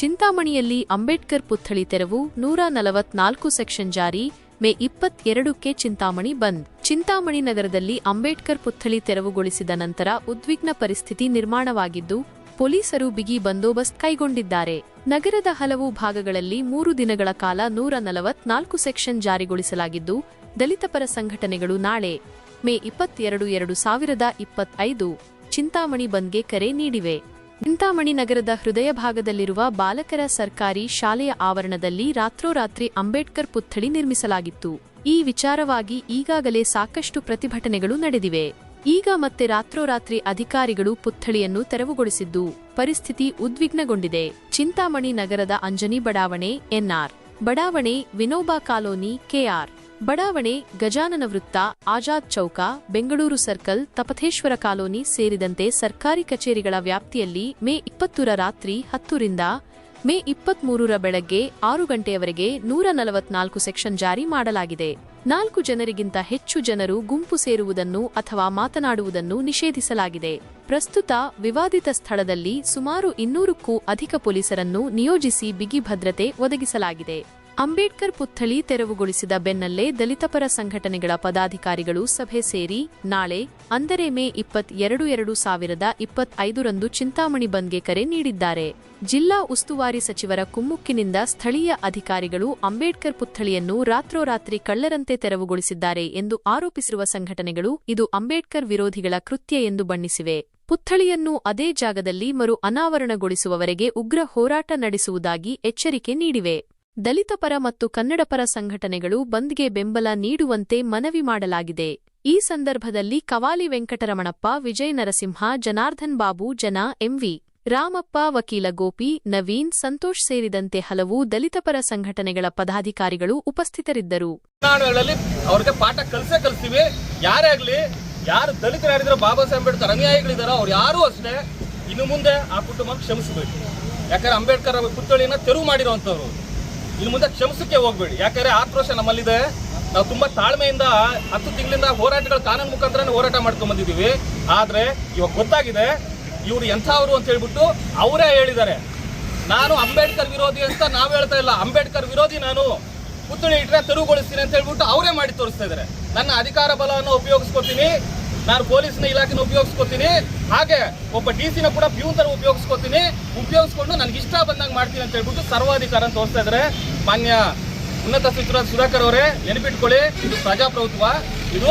ಚಿಂತಾಮಣಿಯಲ್ಲಿ ಅಂಬೇಡ್ಕರ್ ಪುತ್ಥಳಿ ತೆರವು ನೂರ ನಲವತ್ನಾಲ್ಕು ಸೆಕ್ಷನ್ ಜಾರಿ, ಮೇ ಇಪ್ಪತ್ತೆರಡಕ್ಕೆ ಚಿಂತಾಮಣಿ ಬಂದ್. ಚಿಂತಾಮಣಿ ನಗರದಲ್ಲಿ ಅಂಬೇಡ್ಕರ್ ಪುತ್ಥಳಿ ತೆರವುಗೊಳಿಸಿದ ನಂತರ ಉದ್ವಿಗ್ನ ಪರಿಸ್ಥಿತಿ ನಿರ್ಮಾಣವಾಗಿದ್ದು, ಪೊಲೀಸರು ಬಿಗಿ ಬಂದೋಬಸ್ತ್ ಕೈಗೊಂಡಿದ್ದಾರೆ. ನಗರದ ಹಲವು ಭಾಗಗಳಲ್ಲಿ ಮೂರು ದಿನಗಳ ಕಾಲ ನೂರ ನಲವತ್ನಾಲ್ಕು ಸೆಕ್ಷನ್ ಜಾರಿಗೊಳಿಸಲಾಗಿದ್ದು, ದಲಿತ ಪರ ಸಂಘಟನೆಗಳು ನಾಳೆ, ಮೇ ಇಪ್ಪತ್ತೆರಡು ಎರಡು ಸಾವಿರದ ಇಪ್ಪತ್ತೈದು, ಚಿಂತಾಮಣಿ ಬಂದ್ಗೆ ಕರೆ ನೀಡಿವೆ. ಚಿಂತಾಮಣಿ ನಗರದ ಹೃದಯ ಭಾಗದಲ್ಲಿರುವ ಬಾಲಕರ ಸರ್ಕಾರಿ ಶಾಲೆಯ ಆವರಣದಲ್ಲಿ ರಾತ್ರೋರಾತ್ರಿ ಅಂಬೇಡ್ಕರ್ ಪುತ್ಥಳಿ ನಿರ್ಮಿಸಲಾಗಿತ್ತು. ಈ ವಿಚಾರವಾಗಿ ಈಗಾಗಲೇ ಸಾಕಷ್ಟು ಪ್ರತಿಭಟನೆಗಳು ನಡೆದಿವೆ. ಈಗ ಮತ್ತೆ ರಾತ್ರೋರಾತ್ರಿ ಅಧಿಕಾರಿಗಳು ಪುತ್ಥಳಿಯನ್ನು ತೆರವುಗೊಳಿಸಿದ್ದು, ಪರಿಸ್ಥಿತಿ ಉದ್ವಿಗ್ನಗೊಂಡಿದೆ. ಚಿಂತಾಮಣಿ ನಗರದ ಅಂಜನಿ ಬಡಾವಣೆ, ಎನ್ಆರ್. ಬಡಾವಣೆ, ವಿನೋಬಾ ಕಾಲೋನಿ, ಕೆಆರ್. ಬಡಾವಣೆ, ಗಜಾನನ ವೃತ್ತ, ಆಜಾದ್ ಚೌಕ, ಬೆಂಗಳೂರು ಸರ್ಕಲ್ ತಪಥೇಶ್ವರ ಕಾಲೋನಿ ಸೇರಿದಂತೆ ಸರ್ಕಾರಿ ಕಚೇರಿಗಳ ವ್ಯಾಪ್ತಿಯಲ್ಲಿ ಮೇ ಇಪ್ಪತ್ತರ ರಾತ್ರಿ ಹತ್ತರಿಂದ ಮೇ ಇಪ್ಪತ್ಮೂರರ ಬೆಳಗ್ಗೆ ಆರು ಗಂಟೆಯವರೆಗೆ ನೂರ ನಲವತ್ನಾಲ್ಕು ಸೆಕ್ಷನ್ ಜಾರಿ ಮಾಡಲಾಗಿದೆ. ನಾಲ್ಕು ಜನರಿಗಿಂತ ಹೆಚ್ಚು ಜನರು ಗುಂಪು ಸೇರುವುದನ್ನು ಅಥವಾ ಮಾತನಾಡುವುದನ್ನು ನಿಷೇಧಿಸಲಾಗಿದೆ. ಪ್ರಸ್ತುತ ವಿವಾದಿತ ಸ್ಥಳದಲ್ಲಿ ಸುಮಾರು ಇನ್ನೂರಕ್ಕೂ ಅಧಿಕ ಪೊಲೀಸರನ್ನು ನಿಯೋಜಿಸಿ ಬಿಗಿ ಭದ್ರತೆ ಒದಗಿಸಲಾಗಿದೆ. ಅಂಬೇಡ್ಕರ್ ಪುತ್ಥಳಿ ತೆರವುಗೊಳಿಸಿದ ಬೆನ್ನಲ್ಲೇ ದಲಿತಪರ ಸಂಘಟನೆಗಳ ಪದಾಧಿಕಾರಿಗಳು ಸಭೆ ಸೇರಿ ನಾಳೆ ಅಂದರೆ ಮೇ ಇಪ್ಪತ್ ಎರಡು ಎರಡು ಸಾವಿರದ ಇಪ್ಪತ್ತೈದರಂದು ಚಿಂತಾಮಣಿ ಬಂದ್ಗೆ ಕರೆ ನೀಡಿದ್ದಾರೆ. ಜಿಲ್ಲಾ ಉಸ್ತುವಾರಿ ಸಚಿವರ ಕುಮ್ಮುಕ್ಕಿನಿಂದ ಸ್ಥಳೀಯ ಅಧಿಕಾರಿಗಳು ಅಂಬೇಡ್ಕರ್ ಪುತ್ಥಳಿಯನ್ನು ರಾತ್ರೋರಾತ್ರಿ ಕಳ್ಳರಂತೆ ತೆರವುಗೊಳಿಸಿದ್ದಾರೆ ಎಂದು ಆರೋಪಿಸಿರುವ ಸಂಘಟನೆಗಳು ಇದು ಅಂಬೇಡ್ಕರ್ ವಿರೋಧಿಗಳ ಕೃತ್ಯ ಎಂದು ಬಣ್ಣಿಸಿವೆ. ಪುತ್ಥಳಿಯನ್ನು ಅದೇ ಜಾಗದಲ್ಲಿ ಮರು ಅನಾವರಣಗೊಳಿಸುವವರೆಗೆ ಉಗ್ರ ಹೋರಾಟ ನಡೆಸುವುದಾಗಿ ಎಚ್ಚರಿಕೆ ನೀಡಿವೆ. ದಲಿತ ಪರ ಮತ್ತು ಕನ್ನಡಪರ ಸಂಘಟನೆಗಳು ಬಂದ್ಗೆ ಬೆಂಬಲ ನೀಡುವಂತೆ ಮನವಿ ಮಾಡಲಾಗಿದೆ. ಈ ಸಂದರ್ಭದಲ್ಲಿ ಕವಾಲಿ ವೆಂಕಟರಮಣಪ್ಪ, ವಿಜಯ ನರಸಿಂಹ, ಜನಾರ್ದನ್ ಬಾಬು, ಜನ, ಎಂವಿ, ರಾಮಪ್ಪ, ವಕೀಲ ಗೋಪಿ, ನವೀನ್, ಸಂತೋಷ್ ಸೇರಿದಂತೆ ಹಲವು ದಲಿತಪರ ಸಂಘಟನೆಗಳ ಪದಾಧಿಕಾರಿಗಳು ಉಪಸ್ಥಿತರಿದ್ದರು. ಅವ್ರಿಗೆ ಪಾಠ ಕಲ್ಸೇ ಕಲಿಸ್ತೀವಿ. ಯಾರೇ ಆಗ್ಲಿ, ಯಾರು ದಲಿತರಾಗಿದ್ರು ಬಾಬಾ ಸಾಹೇಬ್ ಅಂಬೇಡ್ಕರ್ ಅನುಯಾಯಿಗಳಿದಾರೋ ಅವ್ರು ಯಾರೂ ಅಷ್ಟೇ, ಇನ್ನು ಮುಂದೆ ಆ ಕುಟುಂಬ ಕ್ಷಮಿಸಬೇಕು. ಯಾಕಂದ್ರೆ ಅಂಬೇಡ್ಕರ್ ಅವ್ರ ಪುತ್ಥಳಿಯನ್ನ ತೆರವು ಮಾಡಿರುವಂತವ್ರು ಇನ್ನು ಮುಂದೆ ಕ್ಷಮಿಸಕ್ಕೆ ಹೋಗ್ಬೇಡಿ. ಯಾಕಂದ್ರೆ ಆಕ್ರೋಶ ನಮ್ಮಲ್ಲಿದೆ. ನಾವು ತುಂಬಾ ತಾಳ್ಮೆಯಿಂದ ಹತ್ತು ತಿಂಗಳಿಂದ ಹೋರಾಟಗಳು ಕಾನೂನು ಮುಖಾಂತರ ಹೋರಾಟ ಮಾಡ್ಕೊಂಡ್ ಬಂದಿದ್ದೀವಿ. ಆದ್ರೆ ಇವಾಗ ಗೊತ್ತಾಗಿದೆ, ಇವರು ಎಂಥವ್ರು ಅಂತ ಹೇಳ್ಬಿಟ್ಟು ಅವರೇ ಹೇಳಿದ್ದಾರೆ. ನಾನು ಅಂಬೇಡ್ಕರ್ ವಿರೋಧಿ ಅಂತ ನಾವು ಹೇಳ್ತಾ ಇಲ್ಲ. ಅಂಬೇಡ್ಕರ್ ವಿರೋಧಿ ನಾನು ಪುತ್ಥಳಿ ಇಟ್ಟರೆ ತೆರವುಗೊಳಿಸ್ತೀನಿ ಅಂತ ಹೇಳ್ಬಿಟ್ಟು ಅವರೇ ಮಾಡಿ ತೋರಿಸ್ತಾ ಇದ್ದಾರೆ. ನನ್ನ ಅಧಿಕಾರ ಬಲವನ್ನು ಉಪಯೋಗಿಸ್ಕೊತೀನಿ. ನಾನು ಪೊಲೀಸ್ನ ಇಲಾಖೆನ ಉಪಯೋಗಿಸ್ಕೊತೀನಿ. ಹಾಗೆ ಒಬ್ಬ ಡಿ ಸಿನ ಕೂಡ ಪ್ಯೂನ್ ತರ ಉಪಯೋಗಿಸ್ಕೊತೀನಿ. ಉಪಯೋಗಿಸ್ಕೊಂಡು ನನಗೆ ಇಷ್ಟ ಬಂದಂಗೆ ಮಾಡ್ತೀನಿ ಅಂತ ಹೇಳ್ಬಿಟ್ಟು ಸರ್ವಾಧಿಕಾರ ಅಂತ ತೋರಿಸ್ತಾ ಇದ್ದಾರೆ. ಮಾನ್ಯ ಉನ್ನತ ಸಚಿವರಾದ ಸುಧಾಕರ್ ಅವರೇ, ನೆನಪಿಟ್ಕೊಳ್ಳಿ, ಇದು ಪ್ರಜಾಪ್ರಭುತ್ವ. ಇದು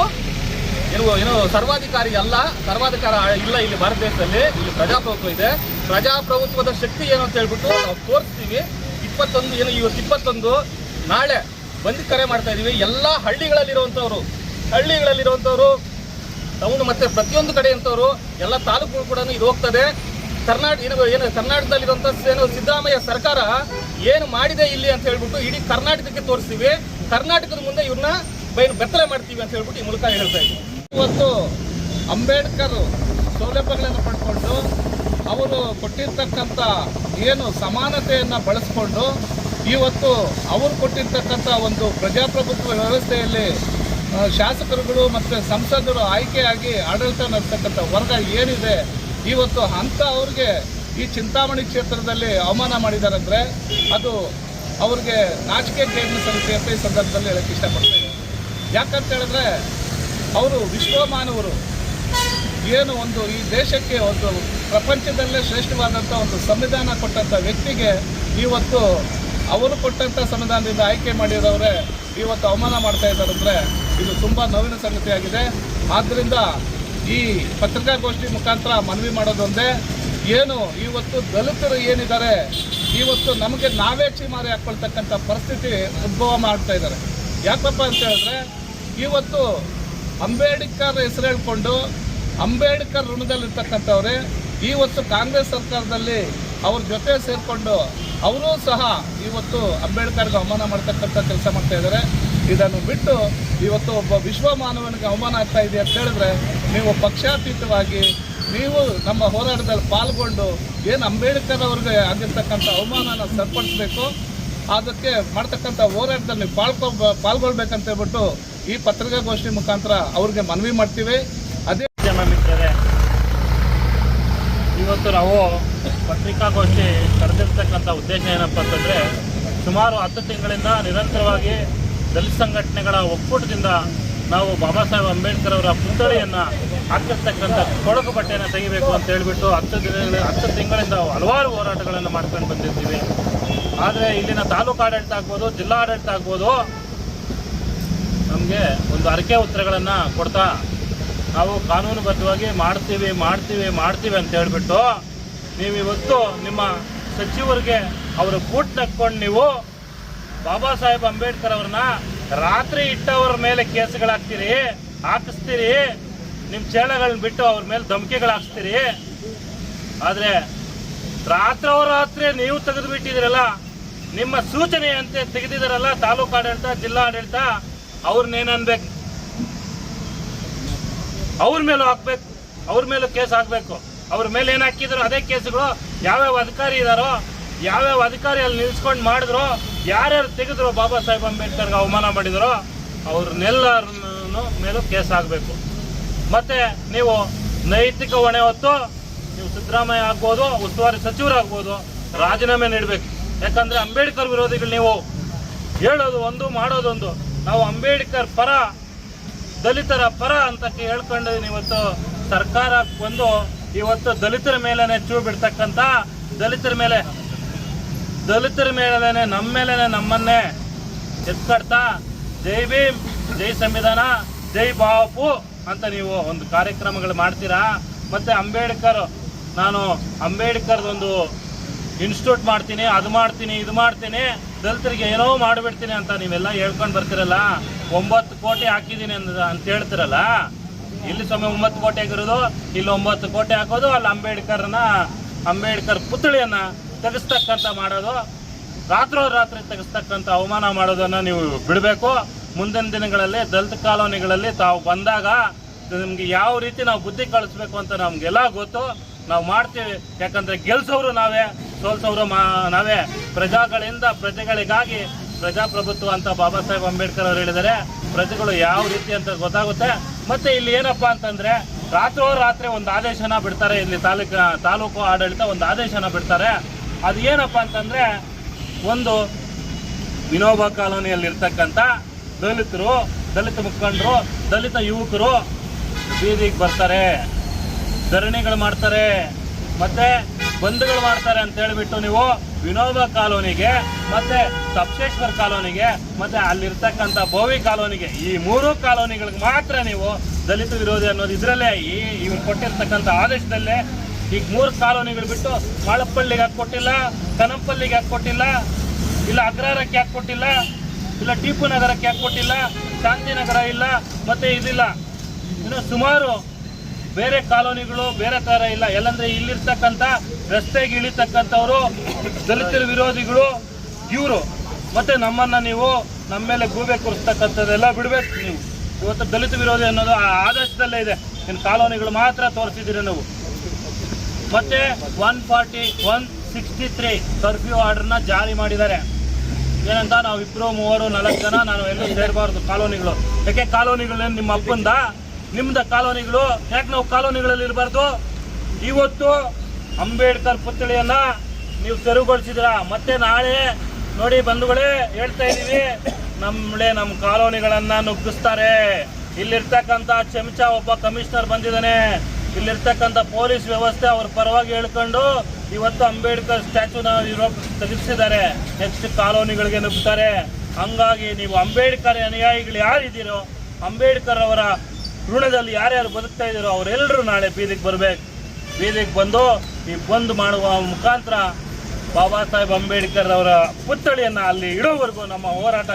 ಏನು ಏನು ಸರ್ವಾಧಿಕಾರಿ ಅಲ್ಲ, ಸರ್ವಾಧಿಕಾರ ಇಲ್ಲ ಇಲ್ಲಿ ಭಾರತ ದೇಶದಲ್ಲಿ, ಇಲ್ಲಿ ಪ್ರಜಾಪ್ರಭುತ್ವ ಇದೆ. ಪ್ರಜಾಪ್ರಭುತ್ವದ ಶಕ್ತಿ ಏನು ಅಂತ ಹೇಳ್ಬಿಟ್ಟು ನಾವು ತೋರಿಸ್ತೀವಿ. ಇಪ್ಪತ್ತೊಂದು, ಏನು ಇವತ್ತು ಇಪ್ಪತ್ತೊಂದು, ನಾಳೆ ಬಂದು ಕರೆ ಮಾಡ್ತಾ ಇದೀವಿ. ಎಲ್ಲ ಹಳ್ಳಿಗಳಲ್ಲಿರುವಂಥವ್ರು ಹಳ್ಳಿಗಳಲ್ಲಿರುವಂಥವ್ರು ಮತ್ತೆ ಪ್ರತಿಯೊಂದು ಕಡೆ ಅಂತವರು ಎಲ್ಲ ತಾಲೂಕುಗಳು ಕೂಡ ಇದು ಹೋಗ್ತದೆ. ಕರ್ನಾಟಕ ಏನು ಏನು ಕರ್ನಾಟಕದಲ್ಲಿರುವಂಥ ಏನು ಸಿದ್ದರಾಮಯ್ಯ ಸರ್ಕಾರ ಏನು ಮಾಡಿದೆ ಇಲ್ಲಿ ಅಂತ ಹೇಳ್ಬಿಟ್ಟು ಇಡೀ ಕರ್ನಾಟಕಕ್ಕೆ ತೋರಿಸ್ತೀವಿ. ಕರ್ನಾಟಕದ ಮುಂದೆ ಇವ್ರನ್ನ ಬೈನ್ ಬೆತ್ತಲೆ ಮಾಡ್ತೀವಿ ಅಂತ ಹೇಳ್ಬಿಟ್ಟು ಈ ಮೂಲಕ ಹೇಳ್ತಾ ಇದ್ದೀವಿ ಇವತ್ತು ಅಂಬೇಡ್ಕರ್ ಸೌಲಭ್ಯಗಳನ್ನು ಪಡ್ಕೊಂಡು ಅವರು ಕೊಟ್ಟಿರ್ತಕ್ಕಂಥ ಏನು ಸಮಾನತೆಯನ್ನು ಬಳಸ್ಕೊಂಡು ಇವತ್ತು ಅವರು ಕೊಟ್ಟಿರ್ತಕ್ಕಂಥ ಒಂದು ಪ್ರಜಾಪ್ರಭುತ್ವ ವ್ಯವಸ್ಥೆಯಲ್ಲಿ ಶಾಸಕರುಗಳು ಮತ್ತು ಸಂಸದರು ಆಯ್ಕೆಯಾಗಿ ಆಡಳಿತ ನಡೆಸ್ತಕ್ಕಂಥ ವರ್ಗ ಏನಿದೆ, ಇವತ್ತು ಅಂಥ ಅವ್ರಿಗೆ ಈ ಚಿಂತಾಮಣಿ ಕ್ಷೇತ್ರದಲ್ಲಿ ಅವಮಾನ ಮಾಡಿದಾರಂದರೆ ಅದು ಅವ್ರಿಗೆ ನಾಚಿಕೆ ಕೇಂದ್ರ ಸಮಿತಿ ಅಂತ ಈ ಸಂದರ್ಭದಲ್ಲಿ ಹೇಳಕ್ಕೆ ಇಷ್ಟಪಡ್ತೇನೆ ಯಾಕಂತ ಹೇಳಿದ್ರೆ ಅವರು ವಿಶ್ವಮಾನವರು. ಏನು ಒಂದು ಈ ದೇಶಕ್ಕೆ ಒಂದು ಪ್ರಪಂಚದಲ್ಲೇ ಶ್ರೇಷ್ಠವಾದಂಥ ಒಂದು ಸಂವಿಧಾನ ಕೊಟ್ಟಂಥ ವ್ಯಕ್ತಿಗೆ ಇವತ್ತು ಅವರು ಕೊಟ್ಟಂಥ ಸಂವಿಧಾನದಿಂದ ಆಯ್ಕೆ ಮಾಡಿರೋರೆ ಇವತ್ತು ಅವಮಾನ ಮಾಡ್ತಾ ಇದ್ದಾರೆ ಅಂದರೆ ಇದು ತುಂಬ ನೋವಿನ ಸಂಗತಿಯಾಗಿದೆ ಆದ್ದರಿಂದ ಈ ಪತ್ರಿಕಾಗೋಷ್ಠಿ ಮುಖಾಂತರ ಮನವಿ ಮಾಡೋದೊಂದೇ. ಏನು, ಇವತ್ತು ದಲಿತರು ಏನಿದ್ದಾರೆ, ಇವತ್ತು ನಮಗೆ ನಾವೇ ಚೀಮಾರಿ ಹಾಕ್ಕೊಳ್ತಕ್ಕಂಥ ಪರಿಸ್ಥಿತಿ ಉದ್ಭವ ಮಾಡ್ತಾ ಇದ್ದಾರೆ. ಯಾಕಪ್ಪ ಅಂತ ಹೇಳಿದ್ರೆ, ಇವತ್ತು ಅಂಬೇಡ್ಕರ್ ಹೆಸರು ಹೇಳ್ಕೊಂಡು ಅಂಬೇಡ್ಕರ್ ಋಣದಲ್ಲಿರ್ತಕ್ಕಂಥವ್ರೆ ಇವತ್ತು ಕಾಂಗ್ರೆಸ್ ಸರ್ಕಾರದಲ್ಲಿ ಅವ್ರ ಜೊತೆ ಸೇರಿಕೊಂಡು ಅವರೂ ಸಹ ಇವತ್ತು ಅಂಬೇಡ್ಕರ್ಗೆ ಅವಮಾನ ಮಾಡ್ತಕ್ಕಂಥ ಕೆಲಸ ಮಾಡ್ತಾ ಇದ್ದಾರೆ. ಇದನ್ನು ಬಿಟ್ಟು ಇವತ್ತು ಒಬ್ಬ ವಿಶ್ವ ಮಾನವನಿಗೆ ಅವಮಾನ ಆಗ್ತಾ ಇದೆ ಅಂತ ಹೇಳಿದ್ರೆ ನೀವು ಪಕ್ಷಾತೀತವಾಗಿ ನೀವು ನಮ್ಮ ಹೋರಾಟದಲ್ಲಿ ಪಾಲ್ಗೊಂಡು ಏನು ಅಂಬೇಡ್ಕರ್ ಅವ್ರಿಗೆ ಆಗಿರ್ತಕ್ಕಂಥ ಅವಮಾನನ ಸರಿಪಡಿಸ್ಬೇಕು, ಅದಕ್ಕೆ ಮಾಡ್ತಕ್ಕಂಥ ಹೋರಾಟದಲ್ಲಿ ನೀವು ಪಾಲ್ಕೊ ಪಾಲ್ಗೊಳ್ಬೇಕಂತ ಹೇಳ್ಬಿಟ್ಟು ಈ ಪತ್ರಿಕಾಗೋಷ್ಠಿ ಮುಖಾಂತರ ಅವ್ರಿಗೆ ಮನವಿ ಮಾಡ್ತೀವಿ. ಅದೇ ಜನ ಇವತ್ತು ನಾವು ಪತ್ರಿಕಾಗೋಷ್ಠಿ ಕರೆದಿರ್ತಕ್ಕಂಥ ಉದ್ದೇಶ ಏನಪ್ಪ ಅಂತಂದರೆ ಸುಮಾರು ಹತ್ತು ತಿಂಗಳಿಂದ ನಿರಂತರವಾಗಿ ದಲಿತ ಸಂಘಟನೆಗಳ ಒಕ್ಕೂಟದಿಂದ ನಾವು ಬಾಬಾ ಸಾಹೇಬ್ ಅಂಬೇಡ್ಕರ್ ಅವರ ಪುತ್ಥಳಿಯನ್ನು ಹಾಕಿರ್ತಕ್ಕಂಥ ಕೊಳಕು ಬಟ್ಟೆಯನ್ನು ತೆಗಿಬೇಕು ಅಂತ ಹೇಳಿಬಿಟ್ಟು ಹತ್ತು ದಿನಗಳ, ಹತ್ತು ತಿಂಗಳಿಂದ ಹಲವಾರು ಹೋರಾಟಗಳನ್ನು ಮಾಡ್ಕೊಂಡು ಬಂದಿರ್ತೀವಿ ಆದರೆ ಇಲ್ಲಿನ ತಾಲೂಕು ಆಡಳಿತ ಆಗ್ಬೋದು, ಜಿಲ್ಲಾ ಆಡಳಿತ ಆಗ್ಬೋದು, ನಮಗೆ ಒಂದು ಅರಕೆ ಉತ್ತರಗಳನ್ನು ಕೊಡ್ತಾ ನಾವು ಕಾನೂನುಬದ್ಧವಾಗಿ ಮಾಡ್ತೀವಿ ಮಾಡ್ತೀವಿ ಮಾಡ್ತೀವಿ ಅಂತ ಹೇಳ್ಬಿಟ್ಟು ನೀವು ಇವತ್ತು ನಿಮ್ಮ ಸಚಿವರಿಗೆ ಅವರ ಬೂಟ್ ನಕ್ಕೊಂಡು ನೀವು ಬಾಬಾ ಸಾಹೇಬ್ ಅಂಬೇಡ್ಕರ್ ಅವ್ರನ್ನ ರಾತ್ರಿ ಇಟ್ಟವ್ರ ಮೇಲೆ ಕೇಸ್ಗಳಾಗ್ತೀರಿ ಹಾಕಿಸ್ತೀರಿ ನಿಮ್ಮ ಚೇಳಗಳನ್ನ ಬಿಟ್ಟು ಅವ್ರ ಮೇಲೆ ಧಮಕಿಗಳು ಹಾಕ್ಸ್ತೀರಿ ಆದರೆ ರಾತ್ರಿ ರಾತ್ರಿ ನೀವು ತೆಗೆದು ಬಿಟ್ಟಿದ್ದೀರಲ್ಲ ನಿಮ್ಮ ಸೂಚನೆಯಂತೆ ತೆಗೆದಿದ್ದಾರಲ್ಲ ತಾಲೂಕು ಆಡಳಿತ ಜಿಲ್ಲಾ ಆಡಳಿತ ಅವ್ರನ್ನೇನು ಅನ್ಬೇಕು ಅವ್ರ ಮೇಲೂ ಹಾಕ್ಬೇಕು, ಅವ್ರ ಮೇಲೂ ಕೇಸ್ ಹಾಕ್ಬೇಕು. ಅವ್ರ ಮೇಲೆ ಏನು ಹಾಕಿದ್ರು, ಅದೇ ಕೇಸ್ಗಳು, ಯಾವ್ಯಾವ ಅಧಿಕಾರಿ ಇದಾರೋ ಯಾವ್ಯಾವ ಅಧಿಕಾರಿ ಅಲ್ಲಿ ನಿಲ್ಸ್ಕೊಂಡು ಮಾಡಿದ್ರು, ಯಾರ್ಯಾರು ತೆಗೆದ್ರು ಬಾಬಾ ಸಾಹೇಬ್ ಅಂಬೇಡ್ಕರ್ಗೆ ಅವಮಾನ ಮಾಡಿದ್ರು, ಅವ್ರನ್ನೆಲ್ಲರನ್ನು ಮೇಲೂ ಕೇಸ್ ಆಗಬೇಕು ಮತ್ತೆ ನೀವು ನೈತಿಕ ಹೊಣೆ ಹೊತ್ತು ನೀವು ಸಿದ್ದರಾಮಯ್ಯ ಆಗ್ಬೋದು, ಉಸ್ತುವಾರಿ ಸಚಿವರಾಗ್ಬೋದು, ರಾಜೀನಾಮೆ ನೀಡಬೇಕು. ಯಾಕಂದ್ರೆ ಅಂಬೇಡ್ಕರ್ ವಿರೋಧಿಗಳು ನೀವು ಹೇಳೋದು ಒಂದು ಮಾಡೋದೊಂದು ನಾವು ಅಂಬೇಡ್ಕರ್ ಪರ, ದಲಿತರ ಪರ ಅಂತ ಹೇಳ್ಕೊಂಡು ಇವತ್ತು. ಸರ್ಕಾರ ಬಂದು ಇವತ್ತು ದಲಿತರ ಮೇಲೆ ಚೂ ಬಿಡ್ತಕ್ಕಂಥ, ದಲಿತರ ಮೇಲೆ ದಲಿತರ ಮೇಲೇನೆ ನಮ್ಮ ಮೇಲೇನೆ ನಮ್ಮನ್ನೇ ಎತ್ಕಡ್ತಾ, ಜೈ ಭೀಮ್, ಜೈ ಸಂವಿಧಾನ, ಜೈ ಬಾಪು ಅಂತ ನೀವು ಒಂದು ಕಾರ್ಯಕ್ರಮಗಳು ಮಾಡ್ತೀರಾ? ಮತ್ತೆ ಅಂಬೇಡ್ಕರ್, ನಾನು ಅಂಬೇಡ್ಕರ್ದೊಂದು ಇನ್ಸ್ಟಿಟ್ಯೂಟ್ ಮಾಡ್ತೀನಿ, ಅದು ಮಾಡ್ತೀನಿ, ಇದು ಮಾಡ್ತೀನಿ, ದಲಿತರಿಗೆ ಏನೋ ಮಾಡಿಬಿಡ್ತೀನಿ ಅಂತ ನೀವೆಲ್ಲ ಹೇಳ್ಕೊಂಡು ಬರ್ತೀರಲ್ಲ? ಒಂಬತ್ತು ಕೋಟಿ ಹಾಕಿದ್ದೀನಿ ಅಂತ ಅಂತ ಹೇಳ್ತೀರಲ್ಲ? ಇಲ್ಲಿ ಸ್ವಾಮಿ ಒಂಬತ್ತು ಕೋಟಿ ಆಗಿರೋದು, ಇಲ್ಲಿ ಒಂಬತ್ತು ಕೋಟಿ ಹಾಕೋದು, ಅಲ್ಲಿ ಅಂಬೇಡ್ಕರ್ನ, ಅಂಬೇಡ್ಕರ್ ಪುತ್ಥಳಿಯನ್ನ ತೆಗೆಸ್ತಕ್ಕಂಥ ಮಾಡೋದು, ರಾತ್ರೋ ರಾತ್ರಿ ತೆಗೆಸ್ತಕ್ಕಂಥ ಅವಮಾನ ಮಾಡೋದನ್ನು ನೀವು ಬಿಡಬೇಕು. ಮುಂದಿನ ದಿನಗಳಲ್ಲಿ, ದಲಿತ ಕಾಲೋನಿಗಳಲ್ಲಿ ತಾವು ಬಂದಾಗ ನಿಮಗೆ ಯಾವ ರೀತಿ ನಾವು ಬುದ್ಧಿ ಕಳಿಸ್ಬೇಕು ಅಂತ ನಮಗೆಲ್ಲ ಗೊತ್ತು. ನಾವು ಮಾಡ್ತೀವಿ. ಯಾಕಂದರೆ ಗೆಲ್ಸೋರು ನಾವೇ, ಸೋಲ್ಸೋರು ಮಾ, ನಾವೇ. ಪ್ರಜಾಗಳಿಂದ ಪ್ರಜೆಗಳಿಗಾಗಿ ಪ್ರಜಾಪ್ರಭುತ್ವ ಅಂತ ಬಾಬಾ ಸಾಹೇಬ್ ಅಂಬೇಡ್ಕರ್ ಅವರು ಹೇಳಿದರೆ ಪ್ರಜೆಗಳು ಯಾವ ರೀತಿ ಅಂತ ಗೊತ್ತಾಗುತ್ತೆ. ಮತ್ತು ಇಲ್ಲಿ ಏನಪ್ಪ ಅಂತಂದರೆ, ರಾತ್ರೋ ರಾತ್ರಿ ಒಂದು ಆದೇಶನ ಬಿಡ್ತಾರೆ. ಇಲ್ಲಿ ತಾಲೂಕು ತಾಲೂಕು ಆಡಳಿತ ಒಂದು ಆದೇಶನ ಬಿಡ್ತಾರೆ. ಅದು ಏನಪ್ಪ ಅಂತಂದ್ರೆ ಒಂದು ವಿನೋಬ ಕಾಲೋನಿಯಲ್ಲಿರ್ತಕ್ಕಂಥ ದಲಿತರು, ದಲಿತ ಮುಖಂಡರು, ದಲಿತ ಯುವಕರು ಬೀದಿಗೆ ಬರ್ತಾರೆ. ಧರಣಿಗಳು ಮಾಡ್ತಾರೆ. ಮತ್ತೆ ಬಂದ್ಗಳು ಮಾಡ್ತಾರೆ ಅಂತ ಹೇಳಿಬಿಟ್ಟು ನೀವು ವಿನೋಬ ಕಾಲೋನಿಗೆ, ಮತ್ತೆ ಸಪ್ತೇಶ್ವರ ಕಾಲೋನಿಗೆ, ಮತ್ತೆ ಅಲ್ಲಿರ್ತಕ್ಕಂಥ ಭೋವಿ ಕಾಲೋನಿಗೆ, ಈ ಮೂರು ಕಾಲೋನಿಗಳಿಗೆ ಮಾತ್ರ ನೀವು ದಲಿತ ವಿರೋಧಿ ಅನ್ನೋದು ಇದರಲ್ಲೇ ಈ ಇವ್ರು ಕೊಟ್ಟಿರ್ತಕ್ಕಂಥ ಆದೇಶದಲ್ಲೇ ಈಗ ಮೂರು ಕಾಲೋನಿಗಳು ಬಿಟ್ಟು ಮಾಳಪ್ಪಳ್ಳಿಗೆ ಯಾಕೆ ಕೊಟ್ಟಿಲ್ಲ, ಕನಂಪಲ್ಲಿಗೆ ಯಾಕೆ ಕೊಟ್ಟಿಲ್ಲ, ಇಲ್ಲ ಅಗ್ರಹಾರಕ್ಕೆ ಯಾಕೆ ಕೊಟ್ಟಿಲ್ಲ, ಇಲ್ಲ ಟಿಪ್ಪು ನಗರಕ್ಕೆ ಯಾಕೆ ಕೊಟ್ಟಿಲ್ಲ ಶಾಂತಿನಗರ ಇಲ್ಲ, ಮತ್ತೆ ಇದಿಲ್ಲ. ಇನ್ನು ಸುಮಾರು ಬೇರೆ ಕಾಲೋನಿಗಳು ಬೇರೆ ತರ ಇಲ್ಲ. ಎಲ್ಲಂದ್ರೆ ಇಲ್ಲಿರ್ತಕ್ಕಂಥ ರಸ್ತೆಗೆ ಇಳಿತಕ್ಕಂಥವ್ರು, ದಲಿತರ ವಿರೋಧಿಗಳು, ಇವರು. ಮತ್ತೆ ನಮ್ಮನ್ನ ನೀವು ನಮ್ಮ ಮೇಲೆ ಗೂಬೆ ಕೂರಿಸ್ತಕ್ಕಂಥದ್ದೆಲ್ಲ ಬಿಡ್ಬೇಕು ನೀವು. ಇವತ್ತು ದಲಿತ ವಿರೋಧಿ ಅನ್ನೋದು ಆ ಆದರ್ಶದಲ್ಲೇ ಇದೆ. ಇನ್ನು ಕಾಲೋನಿಗಳು ಮಾತ್ರ ತೋರಿಸಿದ್ದೀರಿ ನೀವು. ಮತ್ತೆ one forty one sixty three curfew ಆರ್ಡರ್ನ ಜಾರಿ ಮಾಡಿದ್ದಾರೆ. ಏನಂತ, ನಾವು ಇಬ್ರು ಮೂವರು, ನಾಲ್ಕು ಜನ, ನಾನು ಎಲ್ಲೂ ಸೇರಬಾರ್ದು ಕಾಲೋನಿಗಳು. ಯಾಕೆ ಕಾಲೋನಿಗಳೇನು ನಿಮ್ಮ ಅಪ್ಪಂದ? ನಿಮ್ದ ಕಾಲೋನಿಗಳು? ಯಾಕೆ ನಾವು ಕಾಲೋನಿಗಳಲ್ಲಿ ಇರಬಾರ್ದು? ಇವತ್ತು ಅಂಬೇಡ್ಕರ್ ಪುತ್ಥಳಿಯನ್ನ ನೀವು ತೆರವುಗೊಳಿಸಿದಿರ ಮತ್ತೆ ನಾಳೆ ನೋಡಿ ಬಂಧುಗಳೇ, ಹೇಳ್ತಾ ಇದ್ದೀವಿ ನಮ್ಮಳೆ ನಮ್ಮ ಕಾಲೋನಿಗಳನ್ನ ನುಗ್ಗಿಸ್ತಾರೆ. ಇಲ್ಲಿರ್ತಕ್ಕಂಥ ಚಮಚ ಒಬ್ಬ ಕಮಿಷನರ್ ಬಂದಿದ್ದಾನೆ. ಇಲ್ಲಿರ್ತಕ್ಕಂಥ ಪೊಲೀಸ್ ವ್ಯವಸ್ಥೆ ಅವ್ರ ಪರವಾಗಿ ಹೇಳ್ಕೊಂಡು ಇವತ್ತು ಅಂಬೇಡ್ಕರ್ ಸ್ಟ್ಯಾಚುನ ಯುರೋಪ್ ತೆಗೆಸಿದ್ದಾರೆ. ನೆಕ್ಸ್ಟ್ ಕಾಲೋನಿಗಳಿಗೆ ನುಗ್ತಾರೆ. ಹಂಗಾಗಿ ನೀವು ಅಂಬೇಡ್ಕರ್ ಅನುಯಾಯಿಗಳು ಯಾರಿದ್ದೀರೋ, ಅಂಬೇಡ್ಕರ್ ಅವರ ಋಣದಲ್ಲಿ ಯಾರ್ಯಾರು ಬದುಕ್ತಾ ಇದ್ದೀರೋ ಅವರೆಲ್ಲರೂ ನಾಳೆ ಬೀದಿಗೆ ಬರ್ಬೇಕು. ಬೀದಿಗೆ ಬಂದು ಈ ಬಂದ್ ಮಾಡುವ ಮುಖಾಂತರ ಬಾಬಾ ಸಾಹೇಬ್ ಅಂಬೇಡ್ಕರ್ ಅವರ ಪುತ್ಥಳಿಯನ್ನು ಅಲ್ಲಿ ಇಡೋವರೆಗೂ ನಮ್ಮ ಹೋರಾಟ